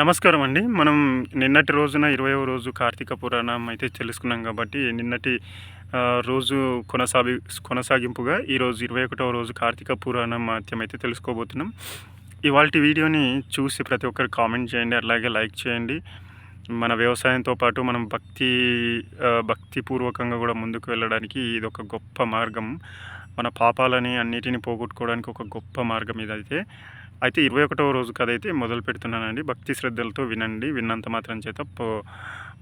నమస్కారం అండి. మనం నిన్నటి రోజున ఇరవైవ రోజు కార్తీక పురాణం అయితే తెలుసుకున్నాం కాబట్టి నిన్నటి రోజు కొనసాగి కొనసాగింపుగా ఈరోజు ఇరవై ఒకటవ రోజు కార్తీక పురాణం మాధ్యం అయితే తెలుసుకోబోతున్నాం. ఇవాళ వీడియోని చూసి ప్రతి ఒక్కరు కామెంట్ చేయండి అలాగే లైక్ చేయండి. మన వ్యవసాయంతో పాటు మనం భక్తి భక్తిపూర్వకంగా కూడా ముందుకు వెళ్ళడానికి ఇది ఒక గొప్ప మార్గం. మన పాపాలని అన్నిటిని పోగొట్టుకోవడానికి ఒక గొప్ప మార్గం ఇదైతే. అయితే ఇరవై ఒకటవ రోజు కథ అయితే మొదలు పెడుతున్నానండి. భక్తి శ్రద్ధలతో వినండి. విన్నంత మాత్రం చేత పో-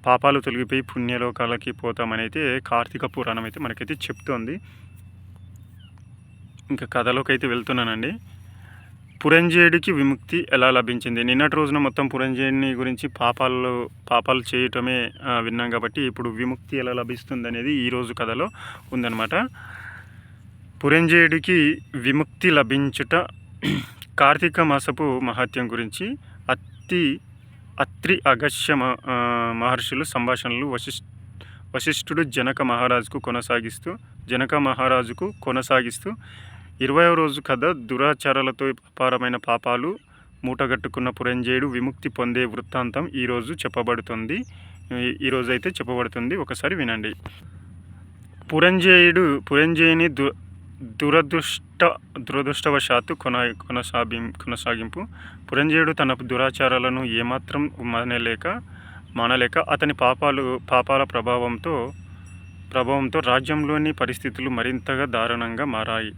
పాపాలు తొలగిపోయి పుణ్యలోకాలకి పోతామని అయితే కార్తీక పురాణం అయితే మనకైతే చెప్తోంది. ఇంకా కథలోకి అయితే వెళ్తున్నానండి. పురంజేయుడికి విముక్తి ఎలా లభించింది? నిన్నటి రోజున మొత్తం పురంజేయుడిని గురించి పాపాలు పాపాలు చేయటమే విన్నాం కాబట్టి ఇప్పుడు విముక్తి ఎలా లభిస్తుంది అనేది ఈరోజు కథలో ఉందన్నమాట. పురంజేయుడికి విముక్తి లభించుట కార్తీక మాసపు మహత్యం గురించి అత్తి అత్రి అగస్య మహర్షులు సంభాషణలు వశిష్ వశిష్ఠుడు జనక మహారాజుకు కొనసాగిస్తూ జనక మహారాజుకు కొనసాగిస్తూ ఇరవయో రోజు కథ దురాచారాలతో అపారమైన పాపాలు మూటగట్టుకున్న పురంజేయుడు విముక్తి పొందే వృత్తాంతం ఈరోజు చెప్పబడుతుంది. ఈ- ఈరోజు అయితే చెప్పబడుతుంది. ఒకసారి వినండి. పురంజేయుడు పురంజేయుని దు దురదృష్ట దురదృష్టవశాత్తు కొన కొనసాగి కొనసాగింపు. పురంజేయుడు తన దురాచారాలను ఏమాత్రం మానలేక మానలేక అతని పాపాలు పాపాల ప్రభావంతో ప్రభావంతో రాజ్యంలోని పరిస్థితులు మరింతగా దారుణంగా మారాయి.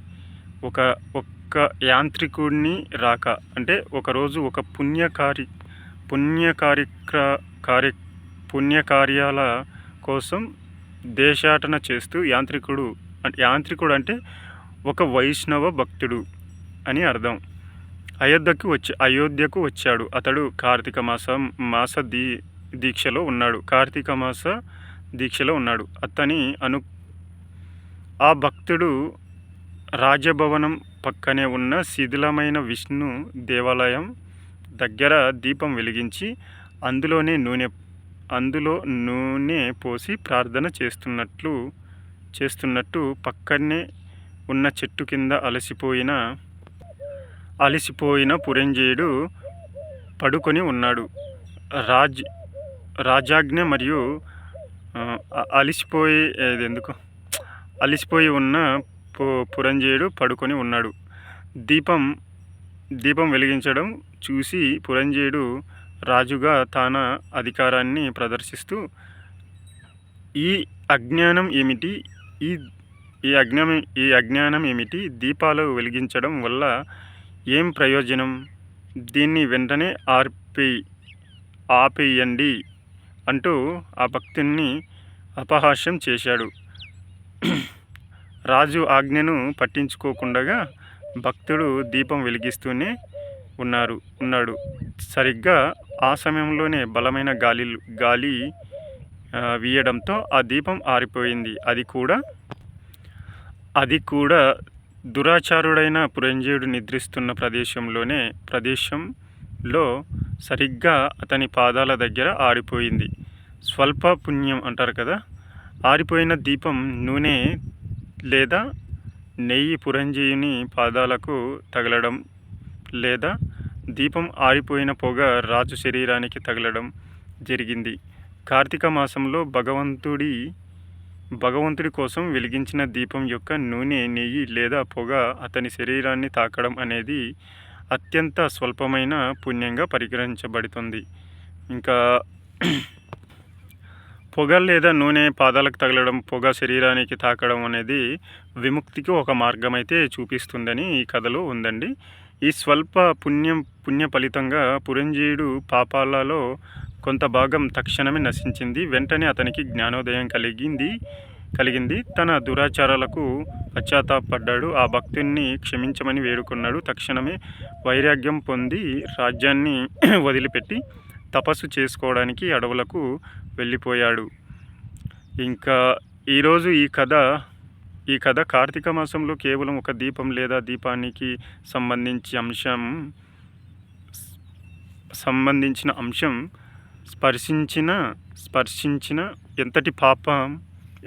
ఒక ఒక్క యాంత్రికుడిని రాక అంటే ఒకరోజు ఒక పుణ్యకారి పుణ్యకార్యక్ర కార్య పుణ్యకార్యాల కోసం దేశాటన చేస్తూ యాంత్రికుడు అంటే యాంత్రికుడు అంటే ఒక వైష్ణవ భక్తుడు అని అర్థం. అయోధ్యకు వచ్చి అయోధ్యకు వచ్చాడు. అతడు కార్తీక మాసం మాస దీ దీక్షలో ఉన్నాడు. కార్తీక మాస దీక్షలో ఉన్నాడు. అతని అను ఆ భక్తుడు రాజభవనం పక్కనే ఉన్న శిథిలమైన విష్ణు దేవాలయం దగ్గర దీపం వెలిగించి అందులోనే నూనె అందులో నూనె పోసి ప్రార్థన చేస్తున్నట్లు చేస్తున్నట్టు పక్కనే ఉన్న చెట్టు కింద అలసిపోయిన అలసిపోయిన పురంజేయుడు పడుకొని ఉన్నాడు. రాజ్ రాజాజ్ఞ మరియు ఆ, అలిసిపోయి ఎందుకు అలిసిపోయి ఉన్న పు పురంజేయుడు పడుకొని ఉన్నాడు. దీపం దీపం వెలిగించడం చూసి పురంజేయుడు రాజుగా తన అధికారాన్ని ప్రదర్శిస్తూ ఈ అజ్ఞానం ఏమిటి? ఈ ఈ అజ్ఞానం ఈ అజ్ఞానం ఏమిటి? దీపాలు వెలిగించడం వల్ల ఏం ప్రయోజనం? దీన్ని వెంటనే ఆర్పి ఆపేయండి అంటూ ఆ భక్తుణ్ణి అపహాస్యం చేశాడు. రాజు ఆజ్ఞను పట్టించుకోకుండా భక్తుడు దీపం వెలిగిస్తూనే ఉన్నారు ఉన్నాడు. సరిగ్గా ఆ సమయంలోనే బలమైన గాలి గాలి వీయడంతో ఆ దీపం ఆరిపోయింది. అది కూడా అది కూడా దురాచారుడైన పురంజేయుడు నిద్రిస్తున్న ప్రదేశంలోనే ప్రదేశంలో సరిగ్గా అతని పాదాల దగ్గర ఆరిపోయింది. స్వల్ప పుణ్యం అంటారు కదా ఆరిపోయిన దీపం నూనె లేదా నెయ్యి పురంజీవిని పాదాలకు తగలడం లేదా దీపం ఆరిపోయిన పొగ రాజు శరీరానికి తగలడం జరిగింది. కార్తీక మాసంలో భగవంతుడి భగవంతుడి కోసం వెలిగించిన దీపం యొక్క నూనె నెయ్యి లేదా పొగ అతని శరీరాన్ని తాకడం అనేది అత్యంత స్వల్పమైన పుణ్యంగా పరిగణించబడుతుంది. ఇంకా పొగ లేదా నూనె పాదాలకు తగలడం పొగ శరీరానికి తాకడం అనేది విముక్తికి ఒక మార్గం అయితే చూపిస్తుందని ఈ కథలో ఉందండి. ఈ స్వల్ప పుణ్యం పుణ్య ఫలితంగా పురంజీయుడు పాపాలలో కొంత భాగం తక్షణమే నశించింది. వెంటనే అతనికి జ్ఞానోదయం కలిగింది. కలిగింది. తన దురాచారాలకు పశ్చాత్తాపడ్డాడు. ఆ భక్తుణ్ణి క్షమించమని వేడుకున్నాడు. తక్షణమే వైరాగ్యం పొంది రాజ్యాన్ని వదిలిపెట్టి తపస్సు చేసుకోవడానికి అడవులకు వెళ్ళిపోయాడు. ఇంకా ఈరోజు ఈ కథ ఈ కథ కార్తీక మాసంలో కేవలం ఒక దీపం లేదా దీపానికి సంబంధించి అంశం సంబంధించిన అంశం స్పర్శించిన స్పర్శించిన ఎంతటి పాపం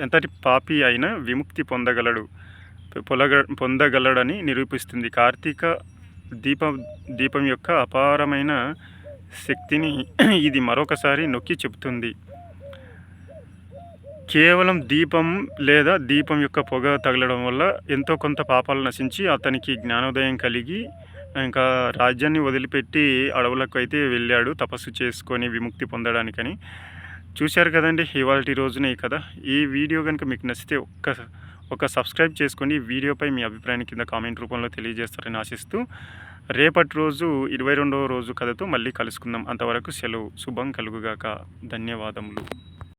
ఎంతటి పాపి అయినా విముక్తి పొందగలడు. పొలగ పొందగలడని నిరూపిస్తుంది. కార్తీక దీపం దీపం యొక్క అపారమైన శక్తిని ఇది మరొకసారి నొక్కి చెబుతుంది. కేవలం దీపం లేదా దీపం యొక్క పొగ తగలడం వల్ల ఎంతో కొంత పాపాలు నశించి అతనికి జ్ఞానోదయం కలిగి ఇంకా రాజ్యాన్ని వదిలిపెట్టి అడవులకు అయితే వెళ్ళాడు. తపస్సు చేసుకొని విముక్తి పొందడానికని. చూశారు కదండి ఇవాళ రోజున ఈ కథ. ఈ వీడియో కనుక మీకు నచ్చితే ఒక్క ఒక సబ్స్క్రైబ్ చేసుకోండి ఈ వీడియోపై మీ అభిప్రాయాన్ని కింద కామెంట్ రూపంలో తెలియజేస్తారని ఆశిస్తూ రేపటి రోజు ఇరవై రెండవ రోజు కథతో మళ్ళీ కలుసుకుందాం. అంతవరకు సెలవు. శుభం కలుగుగాక. ధన్యవాదములు.